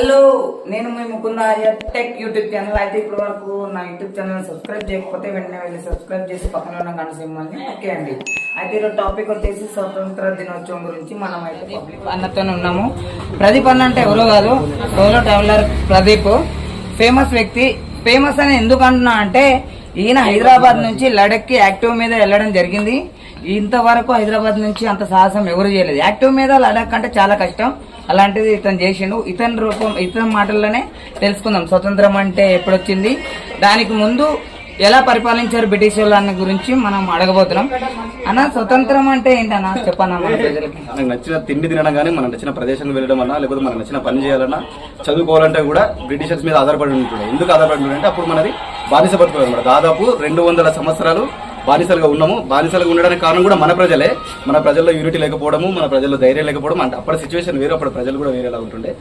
Hello నేను మీ Mukunda tech YouTube channel. అయితే ఇప్పుడు వరకు నా యూట్యూబ్ ఛానల్ సబ్స్క్రైబ్ చేయకపోతే వెంటనే వెళ్ళి సబ్స్క్రైబ్ చేసి పక్కన ఉన్న గంట సింహాన్ని అండి. అయితే ఈరోజు టాపిక్ వచ్చేసి స్వతంత్ర దినోత్సవం గురించి మనం అయితే పబ్లిక్ అన్నతో ఉన్నాము. ప్రదీప్ అన్న అంటే ఎవరో కాదు సోలో ట్రావెలర్ ప్రదీప్. ఫేమస్ వ్యక్తి. ఫేమస్ అని ఎందుకు అంటున్నా అంటే ఈయన హైదరాబాద్ నుంచి లడక్కి యాక్టివ్ మీద వెళ్ళడం జరిగింది. ఇంతవరకు హైదరాబాద్ నుంచి అంత సాహసం ఎవరు చేయలేదు. యాక్టివ్ మీద లడక్ అంటే చాలా కష్టం. అలాంటిది ఇతను చేసిండు. ఇతని రూపం ఇతని మాటల్లోనే తెలుసుకుందాం. స్వతంత్రం అంటే ఎప్పుడొచ్చింది? దానికి ముందు ఎలా పరిపాలించారు బ్రిటిష్ వాళ్ళ గురించి మనం అడగబోతున్నాం. అన్న స్వతంత్రం అంటే ఏంటన్నా? చెప్పన్నా మన ప్రజలకి. మనకు నచ్చిన తిండి తినడం కానీ మనకు నచ్చిన ప్రదేశానికి వెళ్ళడం అన్నా లేకపోతే మనకు నచ్చిన పని చేయాలన్నా చదువుకోవాలంటే కూడా బ్రిటిషర్స్ మీద ఆధారపడి ఉంటుంది ఎందుకు ఆధారపడి ఉంటుంది అంటే అప్పుడు మనది బానిస బతుకులు అనమాట దాదాపు రెండు వందల సంవత్సరాలు బానిసలుగా ఉన్నాము. బానిసలుగా ఉండడానికి కారణం కూడా మన ప్రజలే. మన ప్రజల్లో యూనిటీ లేకపోవడము మన ప్రజల్లో ధైర్యం లేకపోవడం అంటే అప్పటి సిచ్యువేషన్ వేరు అప్పుడు ప్రజలు కూడా వేరేలా ఉంటుండే.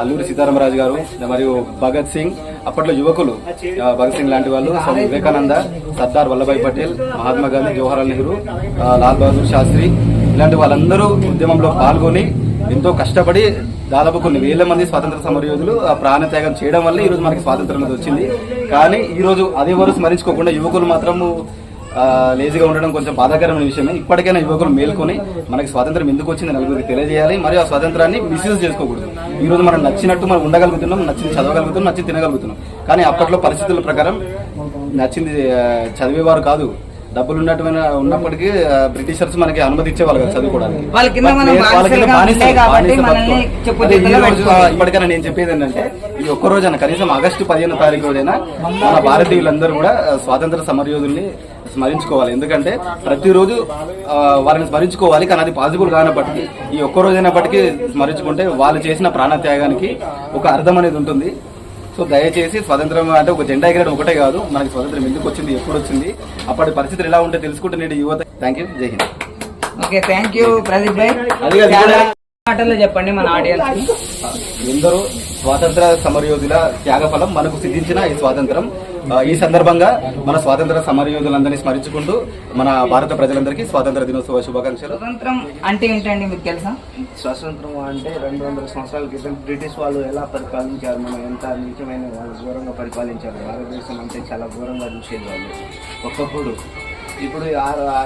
అల్లూరి సీతారామరాజు గారు మరియు భగత్ సింగ్ అప్పట్లో యువకులు భగత్ సింగ్ లాంటి వాళ్ళు స్వామి వివేకానంద సర్దార్ వల్లభాయ్ పటేల్ మహాత్మా గాంధీ జవహర్లాల్ నెహ్రూ లాల్ బహదూర్ శాస్త్రి ఇలాంటి వాళ్ళందరూ ఉద్యమంలో పాల్గొని ఎంతో కష్టపడి దాదాపు కొన్ని వేల మంది స్వాతంత్ర సమరయోధులు ఆ ప్రాణత్యాగం చేయడం వల్ల ఈ రోజు మనకి స్వాతంత్రం అనేది వచ్చింది. కానీ ఈరోజు రోజు అదే స్మరించుకోకుండా యువకులు మాత్రము లేజీగా ఉండడం కొంచెం బాధాకరమైన విషయమే. ఇప్పటికైనా యువకులు మేల్కొని మనకి స్వాతంత్రం ఎందుకు వచ్చింది నలుగురికి తెలియజేయాలి. మరియు ఆ స్వాతంత్రాన్ని మిస్యూజ్ చేసుకోకూడదు. ఈ రోజు మనం నచ్చినట్టు మనం ఉండగలుగుతున్నాం నచ్చింది చదవగలుగుతున్నాం నచ్చింది తినగలుగుతున్నాం. కానీ అప్పట్లో పరిస్థితుల ప్రకారం నచ్చింది చదివేవారు కాదు. డబ్బులు ఉన్నట్టుమైన ఉన్నప్పటికీ బ్రిటిషర్స్ మనకి అనుమతి ఇచ్చేవాళ్ళు కదా చదువుకోవడానికి. ఇప్పటికైనా నేను చెప్పేది ఏంటంటే ఈ ఒక్క రోజైనా కనీసం ఆగస్టు పదిహేను తారీఖు రోజైనా మన భారతీయులందరూ కూడా స్వాతంత్ర సమరయోధుల్ని స్మరించుకోవాలి. ఎందుకంటే ప్రతిరోజు వారిని స్మరించుకోవాలి కానీ అది పాసిబుల్ కానప్పటికీ ఈ ఒక్క రోజైనప్పటికీ స్మరించుకుంటే వాళ్ళు చేసిన ప్రాణత్యాగానికి ఒక అర్థం అనేది ఉంటుంది. సో దయచేసి స్వతంత్రం అంటే ఒక జెండా ఎగరడం ఒకటే కాదు. మనకి స్వతంత్రం ఎందుకు వచ్చింది ఎప్పుడు వచ్చింది అప్పటి పరిస్థితులు ఎలా ఉంటే తెలుసుకుంటే నేడు యువత థ్యాంక్ యూ జై Hind. Okay thank you Pradeep భాయ్. మాటల్లో చెప్పండి మన ఆడియన్స్ ఎందరో స్వాతంత్ర సమరయోధుల త్యాగఫలం మనకు సిద్ధించిన ఈ స్వాతంత్రం. ఈ సందర్భంగా మన స్వాతంత్ర సమరయోధులందరినీ స్మరించుకుంటూ మన భారత ప్రజలందరికీ స్వాతంత్ర దినోత్సవ శుభాకాంక్షలు. స్వతంత్రం అంటే ఏంటండి మీకు తెలుసా? స్వాతంత్రం అంటే రెండు వందల సంవత్సరాల క్రితం బ్రిటిష్ వాళ్ళు ఎలా పరిపాలించారు మనం ఎంత నీచమైన వాళ్ళు ఘోరంగా పరిపాలించారు? భారతదేశం అంటే చాలా ఘోరంగా చూసేది వాళ్ళు ఒకప్పుడు ఇప్పుడు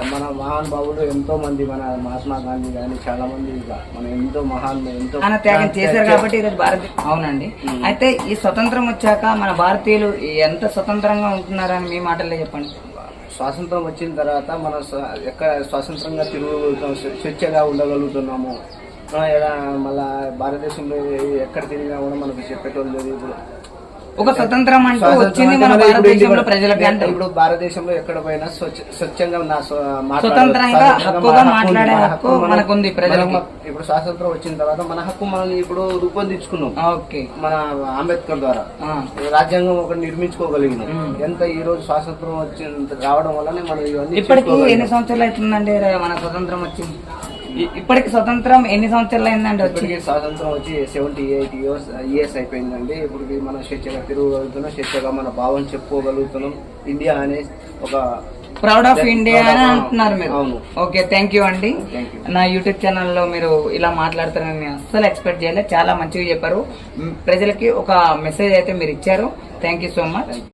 మన మహానుభావుడు ఎంతో మంది మన మహాత్మా గాంధీ కానీ చాలా మంది మన ఎంతో మహాన్ ఎంతో ఆయన త్యాగం చేశారు కాబట్టి ఈరోజు భారత అవునండి. అయితే ఈ స్వతంత్రం వచ్చాక మన భారతీయులు ఎంత స్వతంత్రంగా ఉంటున్నారని మీ మాటల్లో చెప్పండి. స్వాతంత్రం వచ్చిన తర్వాత మన ఎక్కడ స్వాతంత్రంగా తిరగలుగుతాం స్వ- స్వేచ్ఛగా ఉండగలుగుతున్నాము. మళ్ళా భారతదేశంలో ఎక్కడ తిరిగినా కూడా మనకు చెప్పేటోళ్ళు లేదు ఇప్పుడు. ఒక స్వతంత్రం అంటూ వచ్చింది మన భారతదేశంలో ప్రజలకి అంటే ఇప్పుడు భారతదేశంలో ఎక్కడ పోయినా స్వచ్ఛ- స్వచ్ఛంగా నా స్వతంత్రంగా హక్కుగా మాట్లాడే హక్కు మన- మనకుంది ప్రజలకి. ఇప్పుడు స్వాతంత్రం వచ్చిన తర్వాత మన హక్కు మనం ఇప్పుడు రూపొందించుకున్నాం ఓకే మన అంబేద్కర్ ద్వారా. రాజ్యాంగం ఒకటి నిర్మించుకోగలిగినాం మ్మ్. ఎంత ఈ రోజు స్వాతంత్రం వచ్చిన రావడం వల్లనే మనం ఇవన్నీ ఇప్పటికి ఎన్ని. సంవత్సరాలు అవుతుందండి మన స్వతంత్రం వచ్చింది ఇప్పటికి స్వతంత్రం ఎన్ని సంవత్సరాలు అయిందండి వచ్చి? ఇప్పటికి స్వాతంత్రం వచ్చి సెవెంటీ ఎయిట్ ఇయర్స్ ఇయర్స్ అయిపోయిందండి. ఇప్పుడు మనం స్వేచ్ఛగా తిరగగలుగుతున్నాం. స్వేచ్ఛగా మన భావం చెప్పుకోగలుగుతున్నాం. ఇండియా అనే ఒక ప్రౌడ్ ఆఫ్ ఇండియా అని అంటున్నారు మీరు. ఓకే థ్యాంక్ యూ అండి. నా యూట్యూబ్ ఛానల్లో మీరు ఇలా మాట్లాడతారని నేను అస్సలు ఎక్స్పెక్ట్ చేయలేదు. చాలా మంచిగా చెప్పారు. ప్రజలకి ఒక మెసేజ్ అయితే మీరు ఇచ్చారు. Thank you so much